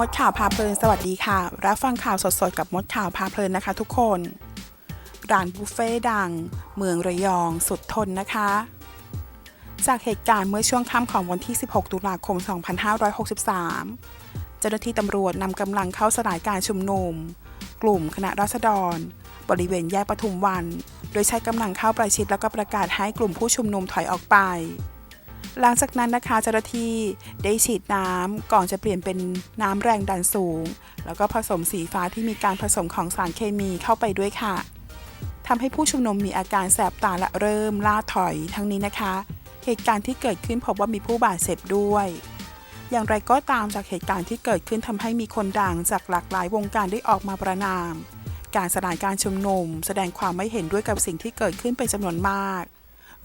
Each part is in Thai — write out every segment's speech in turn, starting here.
มดข่าวพาเพลินสวัสดีค่ะ รับฟังข่าวสดๆ กับมดข่าวพาเพลินนะคะทุกคน ร้านบุฟเฟ่ดัง เมืองระยองสุดทนนะคะ จากเหตุการณ์เมื่อช่วงค่ำของวันที่ 16 ตุลาคม 2563 เจ้าหน้าที่ตำรวจนำกำลังเข้าสลายการชุมนุม กลุ่มคณะราษฎร บริเวณแยกปทุมวัน โดยใช้กำลังเข้าประชิดแล้วก็ประกาศให้กลุ่มผู้ชุมนุมถอยออกไป หลังจากนั้นนะคะเจ้าหน้าที่ได้ฉีดน้ำก่อนจะเปลี่ยนเป็นน้ำแรงดันสูง แล้วก็ผสมสีฟ้าที่มีการผสมของสารเคมีเข้าไปด้วยค่ะทำให้ผู้ชุมนุมมีอาการแสบตาและเริ่มล่าถอยทั้งนี้นะคะ เหตุการณ์ที่เกิดขึ้นพบว่ามีผู้บาดเจ็บด้วยอย่างไรก็ตามจากเหตุการณ์ที่เกิดขึ้นทำให้มีคนดังจากหลากหลายวงการได้ออกมาประนาม การสลายการชุมนุม แสดงความไม่เห็นด้วยกับสิ่งที่เกิดขึ้นเป็นจำนวนมาก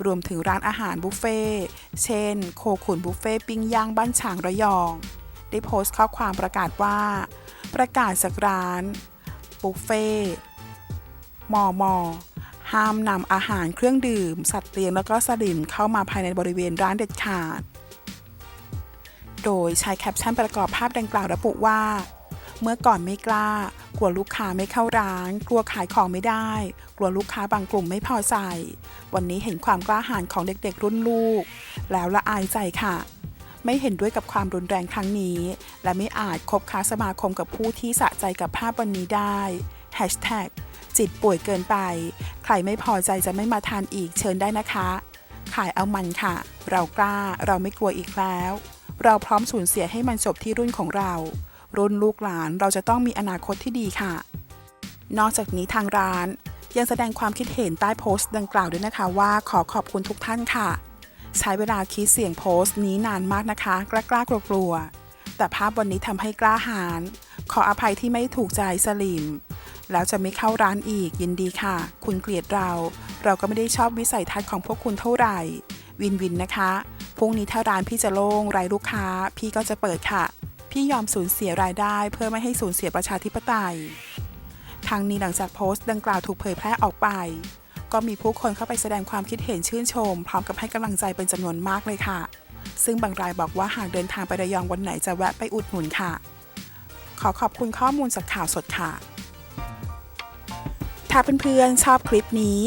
รวมถึงร้านอาหารบุฟเฟ่เช่น โคขุนบุฟเฟ่ปิ้งย่างบ้านฉางระยอง ได้โพสต์ข้อความประกาศว่า ประกาศจากร้าน บุฟเฟ่มอมอห้ามนำอาหารเครื่องดื่ม สัตว์เลี้ยงแล้วก็สลิมเข้ามาภายในบริเวณร้านเด็ดขาด โดยใช้แคปชั่นประกอบภาพดังกล่าวระบุว่า เมื่อก่อนไม่กล้า กลัวลูกค้าไม่เข้าร้าน กลัวขายของไม่ได้ กลัวลูกค้าบางกลุ่มไม่พอใจ วันนี้เห็นความกล้าหาญของเด็กๆ รุ่นลูก แล้วละอายใจค่ะ ไม่เห็นด้วยกับความรุนแรงครั้งนี้ และไม่อาจคบค้าสมาคมกับผู้ที่สะใจกับภาพวันนี้ได้ Hashtag จิตป่วยเกินไป ใครไม่พอใจจะไม่มาทานอีกเชิญได้นะคะ ขายเอามันค่ะ เรากล้าเราไม่กลัวอีกแล้ว เราพร้อมสูญเสียให้มันจบที่รุ่นของเรา รุ่นลูกหลานเราจะต้องมีอนาคตที่ดีค่ะ นอกจากนี้ทางร้านยังแสดงความคิดเห็นใต้โพสต์ดังกล่าวด้วยนะคะว่าขอขอบคุณทุกท่านค่ะ ใช้เวลาคิดเสียงโพสต์นี้นานมากนะคะกล้ากล้ากลัวๆแต่ภาพวันนี้ทำให้กล้าหาญขออภัยที่ไม่ถูกใจสลิมแล้วจะไม่เข้าร้านอีกยินดีค่ะ คุณเกลียดเรา เราก็ไม่ได้ชอบวิสัยทัศน์ของพวกคุณเท่าไหร่ วินวินนะคะพรุ่งนี้ถ้าร้านพี่จะโล่งไรลูกค้า พี่ก็จะเปิดค่ะ พี่ยอมสูญเสียรายได้เพื่อไม่ให้สูญเสียประชาธิปไตย ทางนี้หลังจากโพสต์ดังกล่าวถูกเผยแพร่ออกไป ก็มีผู้คนเข้าไปแสดงความคิดเห็นชื่นชม พร้อมกับให้กำลังใจเป็นจำนวนมากเลยค่ะ ซึ่งบางรายบอกว่าหากเดินทางไประยองวันไหนจะแวะไปอุดหนุนค่ะ ขอขอบคุณข้อมูลจากข่าวสดค่ะถ้าเพื่อนๆชอบคลิปนี้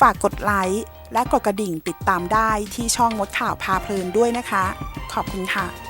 ฝากกดไลค์และกดกระดิ่งติดตามได้ที่ช่องมดข่าวพาเพลินด้วยนะคะ ขอบคุณค่ะ